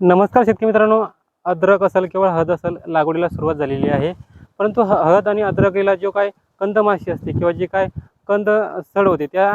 नमस्कार शेतकरी मित्रांनो अद्रक असेल किंवा हळद असेल लागवडीला सुरुवात झालेली आहे. परंतु ह- हळद आणि अद्रकीला जो काय कंदमाशी असते किंवा जे काय कंद सड होते त्या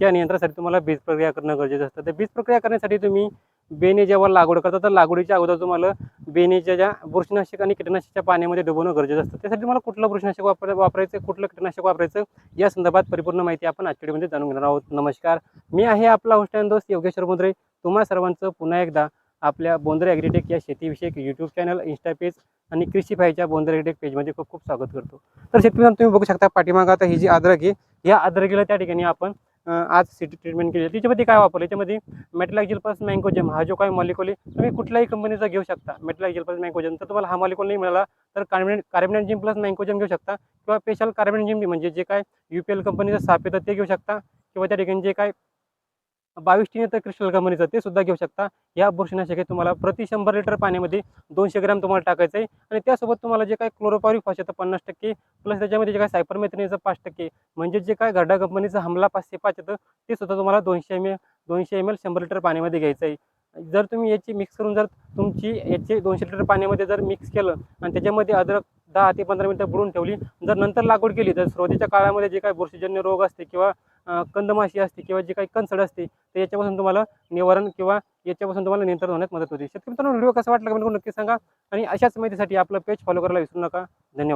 त्या नियंत्रणासाठी तुम्हाला बीज प्रक्रिया करणं गरजेचं असतं. तर बीज प्रक्रिया करण्यासाठी तुम्ही बेने जेव्हा लागवड करता तर लागवडीच्या अगोदर तुम्हाला बेनेच्या ज्या बुरशीनाशक आणि कीटकनाशकाच्या पाण्यामध्ये डुबवणं गरजेचं असतं. त्यासाठी तुम्हाला कुठलं बुरशीनाशक वापर वापरायचं कुठलं कीटकनाशक वापरायचं या संदर्भात परिपूर्ण माहिती आपण आजच्या व्हिडिओमध्ये जाणून घेणार आहोत. नमस्कार. मी आहे आपला होस्ट दोस्त योगेश्वर मुद्रे तुम्हा सर्वांचं पुन्हा एकदा आपल्या बोंद्रे ॲग्रीटेक या शेतीविषयक यूट्यूब चॅनल इंस्टापेज आणि कृषी फायच्या बोंद्रे ॲग्रीटेक पेजमध्ये खूप खूप स्वागत करतो. तर शेतकरी तुम्ही बघू शकता पाठीमागं आता ही जी अद्रक आहे या अद्रकीला त्या ठिकाणी आपण आज सिटी ट्रीटमेंट केली. त्याच्यामध्ये काय वापरलं? याच्यामध्ये मेटलॅक्जिल प्लस मँकोजेम हा जो काय मॉलिक्युल आहे तुम्ही कुठल्याही कंपनीचा घेऊ शकता मेटलॅक्जिल प्लस मँकोजेम तर तुम्हाला हा मॉलिक्युल नाही मिळाला तर कार्बन जिम प्लस मँकोजेम घेऊ शकता किंवा स्पेशल कार्बनजिम म्हणजे जे काय यू पी एल कंपनीचं साप येतं ते घेऊ शकता किंवा त्या ठिकाणी जे काय बावीस टीने तर क्रिस्टल कंपनीचं ते सुद्धा घेऊ शकता. या बुरशीनाशके तुम्हाला प्रति शंभर लिटर पाण्यामध्ये दोनशे ग्रॅम तुम्हाला टाकायचं आहे. आणि त्यासोबत तुम्हाला जे काय क्लोरोपॉरिक फॉस येतं पन्नास टक्के प्लस त्याच्यामध्ये जे काय सायपरमेथ्रिनचं पाच टक्के म्हणजे जे काय गड्डा कंपनीचं हमला पाचशे पाच येतं ते सुद्धा तुम्हाला दोनशे एम एल दोनशे एम एल शंभर लिटर पाण्यामध्ये घ्यायचं आहे. जर तुम्ही याची मिक्स करून जर तुमची याचे दोनशे लिटर पाण्यामध्ये जर मिक्स केलं आणि त्याच्यामध्ये अद्रक दहा ते पंधरा मिनटं बुडून ठेवली जर नंतर लागवड केली तर सुरुवातीच्या काळामध्ये जे काही बुरशीजन्य रोग असते किंवा कंदमाशी असते किंवा जे काही कणसड असते तर याच्यापासून तुम्हाला निवारण किंवा याच्यापासून तुम्हाला नियंत्रण होण्यात मदत होते. शेतकरी मित्रांनो व्हिडिओ कसा वाटला कमेंट करून नक्की सांगा आणि अशाच माहितीसाठी आपलं पेज फॉलो करायला विसरू नका. धन्यवाद.